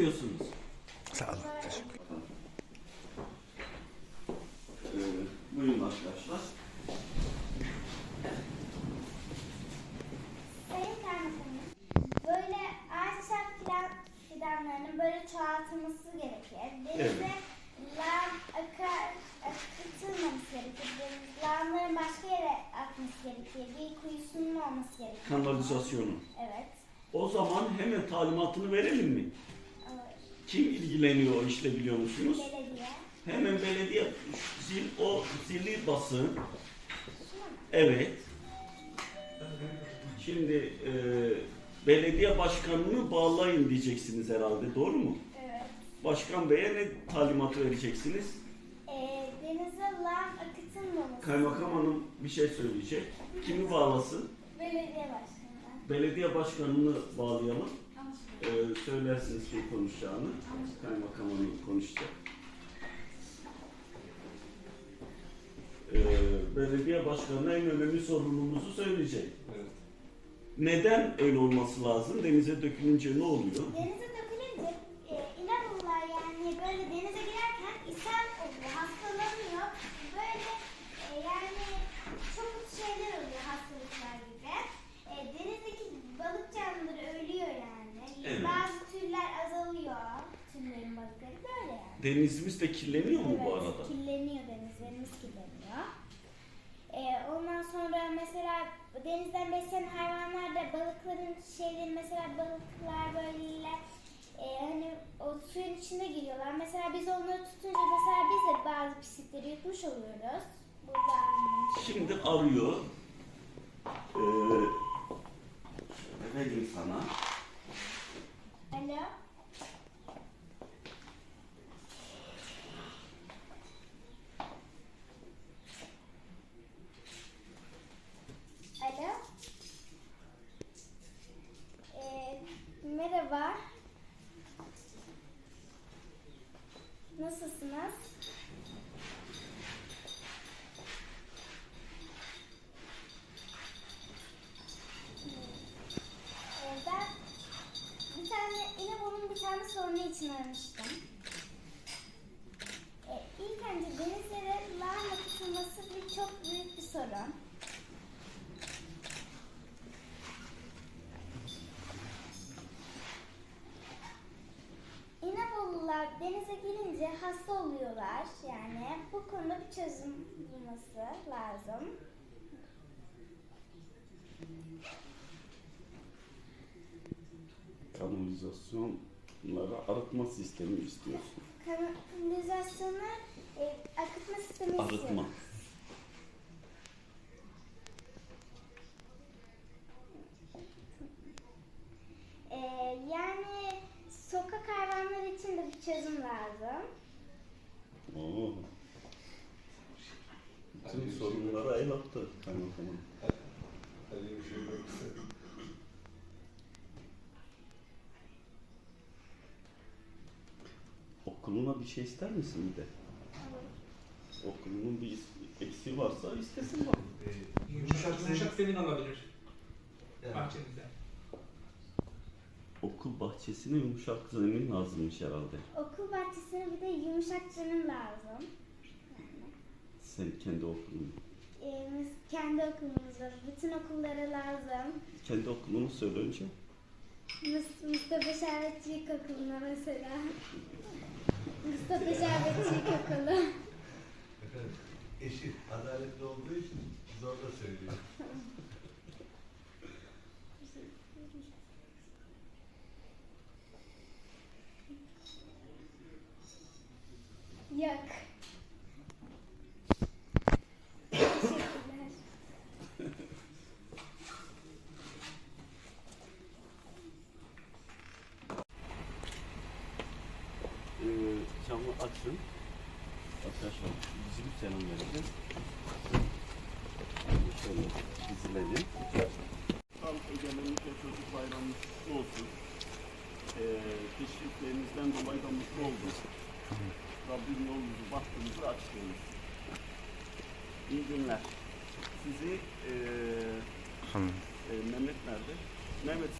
diyorsunuz? Sağ olun. Teşekkür Ee, buyurun arkadaşlar. Böyle ağaçlar filan fidanlarının böyle çoğaltılması gerekir. Denize lağım akar, akıtılmaması gerekir. Deniz, lağımların başka yere akması gerekir. Bir kuyusunun olması gerekir. Kanalizasyonu. Evet. O zaman hemen talimatını verelim mi? Kim ilgileniyor o işle biliyor musunuz? Belediye. Hemen belediye zil, o zili basın. Evet. Şimdi e, belediye başkanını bağlayın diyeceksiniz herhalde doğru mu? Evet. Başkan Bey'e ne talimatı vereceksiniz? Ee, denize lağım akıtılmaması. Kaymakam Hanım bir şey söyleyecek. Kimi bağlasın? Belediye başkanı. Belediye başkanını bağlayalım. Ee, söylersiniz ki konuşacağını. Kaymakam Hanım konuşacak. Ee, belediye başkanı en önemli sorunumuzu söyleyecek. Neden öyle olması lazım? Denize dökülünce ne oluyor? Denize dökülünce e, inanırlar yani böyle denize girerken ishal oluyor, hastalanıyor. Böyle e, yani çok şeyler oluyor hastalıklar gibi. E, denizdeki balık canlıları ölüyor yani. Evet. Bazı türler azalıyor. Türlerin balıkları böyle yani. Denizimiz de kirleniyor mu bu arada? kirleniyor denizlerimiz kirleniyor. Ee, ondan sonra mesela denizden beslenen hayvanlar da balıkların şeyleri mesela balıklar böyle e, hani o suyun içine giriyorlar. Mesela biz onları tutunca mesela biz de bazı pislikleri yutmuş oluyoruz. Buradan Şimdi arıyor. Ee, şöyle vereyim sana. Alo. Ee, merhaba. Nasılsınız? Ee, ben bir bir tane sorunu için aramıştım. Ee, ilk önce denizlere lağım akıtılması bir çok büyük bir sorun. İnebolular denize girince hasta oluyorlar yani. Bu konuda bir çözüm bulması lazım. Kanalizasyonlara arıtma sistemi istiyorsun. Kanalizasyona e, akıtma sistemi Arıtma. istiyorum. Ee, yani sokak hayvanları için de bir çözüm lazım. Oo. Bütün sorunlara el attı kaymakam hanım. Okuluna bir şey ister misin bir de? Okulunun bir is- eksiği varsa istesin bak. Yumuşak, yumuşak zemin alabilir bahçemizde. Okul bahçesine yumuşak zemin lazımmış herhalde. Okul bahçesine bir de yumuşak zemin lazım. Sen kendi okulun. Ee, biz kendi okulumuzda, bütün okullara lazım. Kendi okulunu söyle önce. Mus- Mustafa Şerbetçi İlkokulu'na mesela. Mustafa Şerbetçi İlkokulu. Efendim, eşit, adaletli olduğu için zor da söylüyor. Yok. Teşekkürler. Ee, camı açın. Arkadaşlar dizilip selam vereceğim. Şöyle dizilelim. Tam özellikle çocuk bayramınız kutlu olsun. Ee, teşviklerinizden dolayı da mutlu oldum. Rabbim yolunuzu, bahtınızı eylesin. İyi günler. Sizi Tamam. e, Mehmet nerede? Mehmet